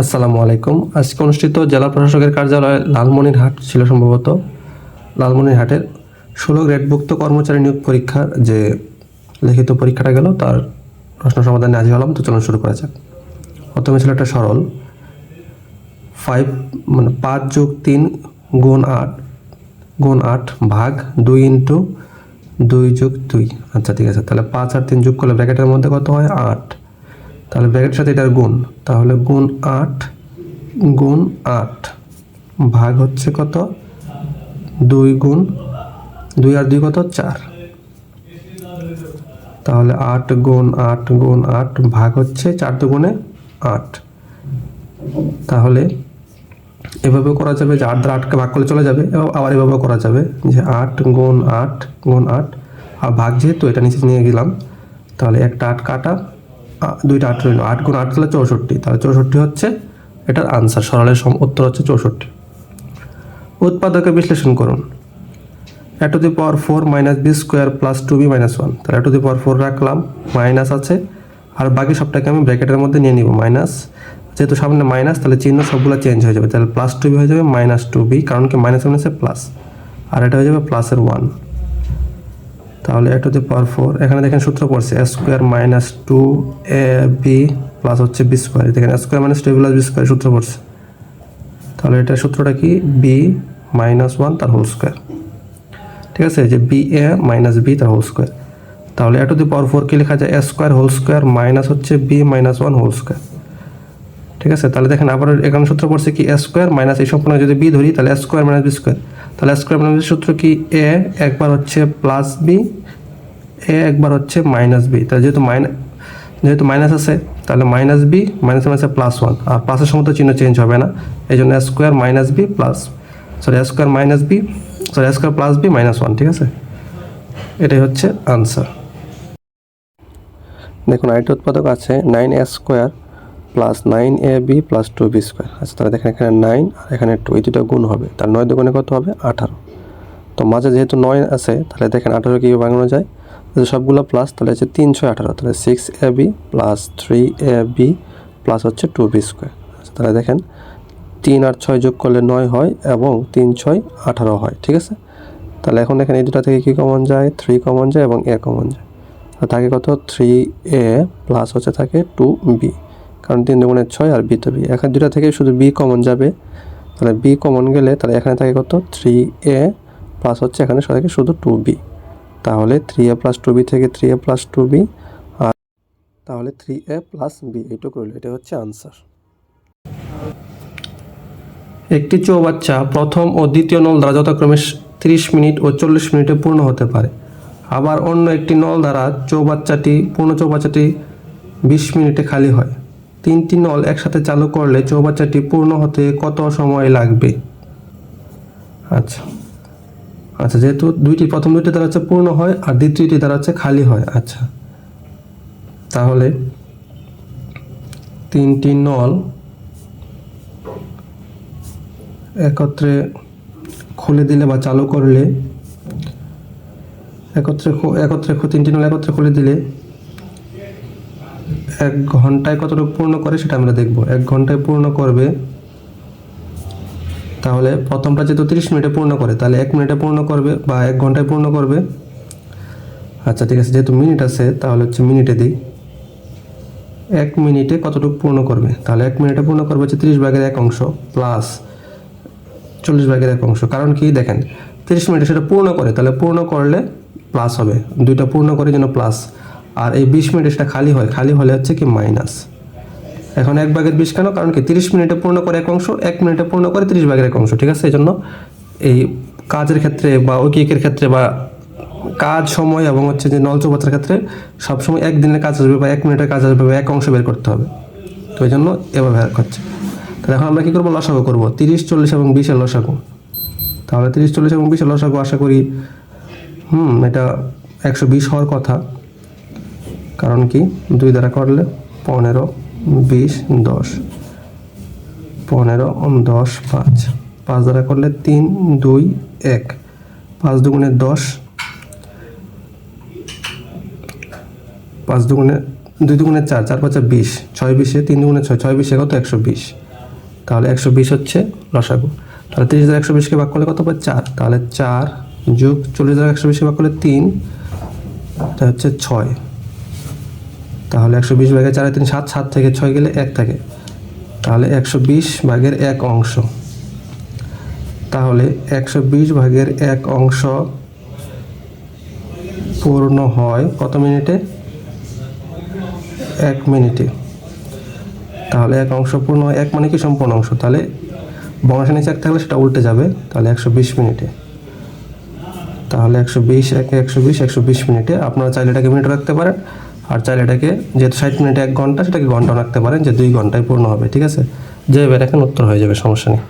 আসসালামু আলাইকুম। আজকে অনুষ্ঠিত জেলা প্রশাসকের কার্যালয়ে লালমনিরহাট ছিল সম্ভবত। লালমনিরহাটের ষোলো গ্রেডভুক্ত কর্মচারী নিয়োগ পরীক্ষার যে লিখিত পরীক্ষাটা গেল, তার প্রশ্ন সমাধানে আজ হলাম। তো চলুন শুরু করা যাক। প্রথমে ছিল একটা সরল। ফাইভ মানে পাঁচ যোগ তিন গুণ আট গুণ আট ভাগ দুই ইন্টু দুই যোগ দুই। আচ্ছা ঠিক আছে। তাহলে পাঁচ আর তিন যোগ করলে ব্র্যাকেটের মধ্যে কত হয়? আট। তাহলে ব্র্যাকেটের সাথে এটার গুণ, তাহলে গুণ আট গুণ আট ভাগ হচ্ছে কত? দুই গুণ, দুই আর দুই কত? চার। তাহলে আট গুণ আট গুণ আট ভাগ হচ্ছে চার দুগুণে আট। তাহলে এভাবে করা যাবে যে আট দ্বারা আটকে ভাগ করলে চলে যাবে, এবং আবার এভাবে করা যাবে যে আট গুণ আট গুণ আট। আর ভাগ যেহেতু এটা নিচে নিয়ে গেলাম, তাহলে একটা আট কাটা দুইটা আট রইল। আট গুণ আট তাহলে চৌষট্টি। তাহলে চৌষট্টি হচ্ছে এটার আনসার সরলের সম- উত্তর হচ্ছে চৌষট্টি। উৎপাদকে বিশ্লেষণ করুন। A to the power four minus B square plus two B minus one তাহলে A to the power four রাখলাম। মাইনাস আছে। আর বাকি সবটাকে আমি ব্র্যাকেটের মধ্যে নিয়ে নিব। মাইনাস যেহেতু সামনে মাইনাস তাহলে চিহ্ন সবগুলো চেঞ্জ হয়ে যাবে। তাহলে প্লাস টু বি হয়ে যাবে মাইনাস টু বি কারণ কি মাইনাস মাইনাসে প্লাস আর এটা হয়ে যাবে প্লাসের ওয়ান তাহলে এ টু দি পাওয়ার ফোর। এখানে দেখেন সূত্র পড়ছে A square minus two A B plus হচ্ছে বি স্কোয়ার। দেখেন A square minus two plus B square, সূত্র পড়ছে। তাহলে এটা সূত্রটা কি? বি মাইনাস ওয়ান তার হোল স্কোয়ার। ঠিক আছে? যে বি এ মাইনাস বি তার হোল স্কোয়ার। তাহলে A to the power four কি লেখা যায়? A square whole square minus হচ্ছে B minus one whole square. ঠিক আছে? তাহলে দেখেন আবার এখানে সূত্র পড়ছে কি এ স্কোয়ার মাইনাস এই সম্পূর্ণ যদি বি ধরি, তাহলে স্কোয়ার মাইনাস বি স্কোয়ার তাহলে স্কোয়ার মাইনাস সূত্র কি? এ একবার হচ্ছে প্লাস বি এ একবার হচ্ছে মাইনাস বি তাহলে যেহেতু মাইনাস যেহেতু মাইনাস আছে, তাহলে মাইনাস বি মাইনাস মাইনাসে প্লাস ওয়ান আর প্লাসের সময় তো চিহ্ন চেঞ্জ হবে না। এই জন্য square minus B plus sorry square minus B sorry square plus B minus one ঠিক আছে? এটাই হচ্ছে আনসার দেখুন, আরেকটি উৎপাদক আছে nine A square plus nine A B plus two B square আচ্ছা তাহলে দেখেন এখানে নাইন আর এখানে টু এই দুটো গুণ হবে। তার নয় দুগুণে কত হবে? আঠারো। তো মাঝে যেহেতু নয় আছে, তাহলে দেখেন আঠারো কীভাবে বানানো যায়? যদি সবগুলো প্লাস তাহলে হচ্ছে তিনশো আঠারো। তাহলে six A B plus three A B plus হচ্ছে টু বি স্কোয়ার আচ্ছা তাহলে দেখেন তিন আর ছয় যোগ করলে নয় হয় এবং তিন ছয় আঠারো হয়, ঠিক আছে? তাহলে এখন দেখেন এই দুটো থেকে কী কমন যায়? থ্রি কমন যায় এবং এ কমন যায়। তো থাকে কত? থ্রি এ প্লাস হচ্ছে থাকে টু বি কারণ তিন দুগুণের ছয় আর বি তো বি। এখানে দুটা থেকে শুধু বি কমন যাবে, তাহলে বি কমন গেলে তাহলে এখানে থাকে কত? থ্রি এ প্লাস হচ্ছে এখানে থাকে শুধু টু বি তাহলে three A plus two B থেকে three A plus two B আর তাহলে থ্রি এ প্লাস বি এইটুকু রইল। এটা হচ্ছে আনসার একটি চৌবাচ্চা প্রথম ও দ্বিতীয় নল দ্বারা যথাক্রমে তিরিশ মিনিট ও চল্লিশ মিনিটে পূর্ণ হতে পারে। আবার অন্য একটি নল দ্বারা চৌবাচ্চাটি, পূর্ণ চৌবাচ্চাটি বিশ মিনিটে খালি হয়। তিনটি নল একসাথে চালু করলে চৌবাচ্চাটি পূর্ণ হতে কত সময় লাগবে? আচ্ছা। আচ্ছা যেহেতু দুইটি, প্রথম দুইটি দ্বারা হচ্ছে পূর্ণ হয় আর দ্বিতীয়টি দ্বারা হচ্ছে খালি হয়। আচ্ছা। তাহলে তিনটি নল একত্রে খুলে দিলে বা চালু করলে, একত্রে একত্রে তিনটি নল একত্রে খুলে দিলে এক ঘন্টায় কতটুকু পূর্ণ করে সেটা আমরা দেখব। এক ঘন্টায় পূর্ণ করবে, তাহলে প্রথমটা যেহেতু তিরিশ মিনিটে পূর্ণ করে, তাহলে এক মিনিটে পূর্ণ করবে বা এক ঘন্টায় পূর্ণ করবে। আচ্ছা ঠিক আছে, যেহেতু মিনিট আছে, তাহলে হচ্ছে মিনিটে দিই। এক মিনিটে কতটুকু পূর্ণ করবে? তাহলে এক মিনিটে পূর্ণ করবে হচ্ছে তিরিশ ভাগের এক অংশ প্লাস চল্লিশ ভাগের এক অংশ। কারণ কি? দেখেন, তিরিশ মিনিটে সেটা পূর্ণ করে, তাহলে পূর্ণ করলে প্লাস হবে। দুইটা পূর্ণ করে যেন প্লাস আর এই বিশ মিনিট সেটা খালি হয়, খালি হলে হচ্ছে কি মাইনাস এখন এক ভাগের বিশ কেন? কারণ কি তিরিশ মিনিটে পূর্ণ করে এক অংশ, এক মিনিটে পূর্ণ করে তিরিশ ভাগের এক অংশ, ঠিক আছে? এই জন্য এই কাজের ক্ষেত্রে বা ঐকিকের ক্ষেত্রে বা কাজ সময় এবং হচ্ছে যে নল চৌবাচ্চার ক্ষেত্রে সবসময় এক দিনের কাজ আসবে বা এক মিনিটের কাজ আসবে বা এক অংশ বের করতে হবে। তো এই জন্য এভাবে হচ্ছে। তাহলে এখন আমরা কী করব? লসাগু করব। তিরিশ, চল্লিশ এবং বিশের লসাগু। তাহলে তিরিশ, চল্লিশ এবং বিশের লসাগু আশা করি, হুম, এটা একশো বিশ হওয়ার কথা। কারণ কি? দুই দ্বারা করলে পনেরো, বিশ, দশ। পনেরো, দশ, পাঁচ। পাঁচ দ্বারা করলে তিন, দুই, এক। পাঁচ দুগুণে দশ। পাঁচ দুগুণে, দুই দুগুণে চার চার পাঁচা বিশ। ছয় বিশে তিন দুগুণে ছয় ছয় বিশে কত? একশো বিশ। তাহলে একশো বিশ হচ্ছে লসাগু তাহলে তিরিশ হাজার একশো বিশকে ভাগ করলে কত পাবে চার। তাহলে চার যোগ চল্লিশ হাজার একশো বিশকে ভাগ করলে তিন এটা হচ্ছে ছয়। তাহলে একশো বিশ ভাগের চারে তিন, সাত সাত থেকে ছয় গেলে এক থাকে। তাহলে একশো বিশ ভাগের এক অংশ। তাহলে একশো বিশ ভাগের এক অংশ পূর্ণ হয় কত মিনিটে? এক মিনিটে। তাহলে এক অংশ পূর্ণ হয়, এক মানে কি সম্পূর্ণ অংশ? তাহলে বংশ নিচে এক থাকলে সেটা উল্টে যাবে, তাহলে একশো বিশ মিনিটে। তাহলে একশো বিশ, একে একশো বিশ একশো বিশ মিনিটে। আপনারা চাইলে এটাকে মিনিট রাখতে পারেন। আর চাইলে এটাকে যেহেতু ষাট মিনিট এক ঘণ্টা, সেটাকে ঘণ্টা রাখতে পারেন যে দুই ঘন্টায় পূর্ণ হবে, ঠিক আছে? যে এবার এখন উত্তর হয়ে যাবে, সমস্যা নেই।